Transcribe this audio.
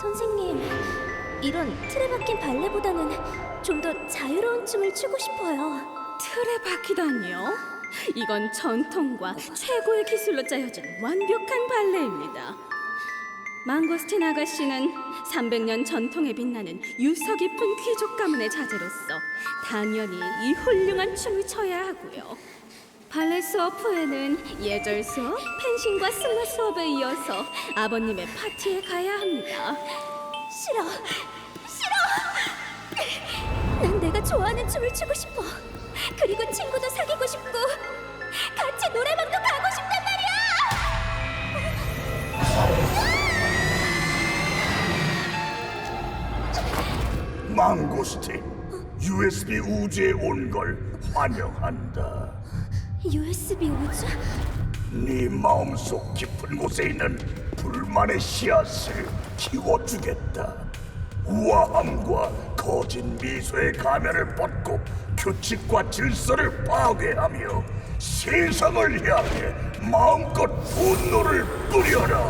선생님, 이런 틀에 박힌 발레보다는 좀 더 자유로운 춤을 추고 싶어요. 틀에 박히다니요? 이건 전통과 최고의 기술로 짜여진 완벽한 발레입니다. 망고스틴 아가씨는 300년 전통에 빛나는 유서 깊은 귀족 가문의 자제로서 당연히 이 훌륭한 춤을 춰야 하고요. 발레 수업 후에는 예절 수업, 펜싱과 승마 수업에 이어서 아버님의 파티에 가야 합니다. 싫어, 싫어. 난 내가 좋아하는 춤을 추고 싶어. 그리고 친구도 사귀고 싶고 같이 노래방도 가고 싶단 말이야. 망고스틴, USB 우주에 온 걸 환영한다. USB 우주? 네 마음속 깊은 곳에 있는 불만의 씨앗을 키워주겠다. 우아함과 거짓 미소의 가면을 벗고 규칙과 질서를 파괴하며 세상을 향해 마음껏 분노를 뿌려라.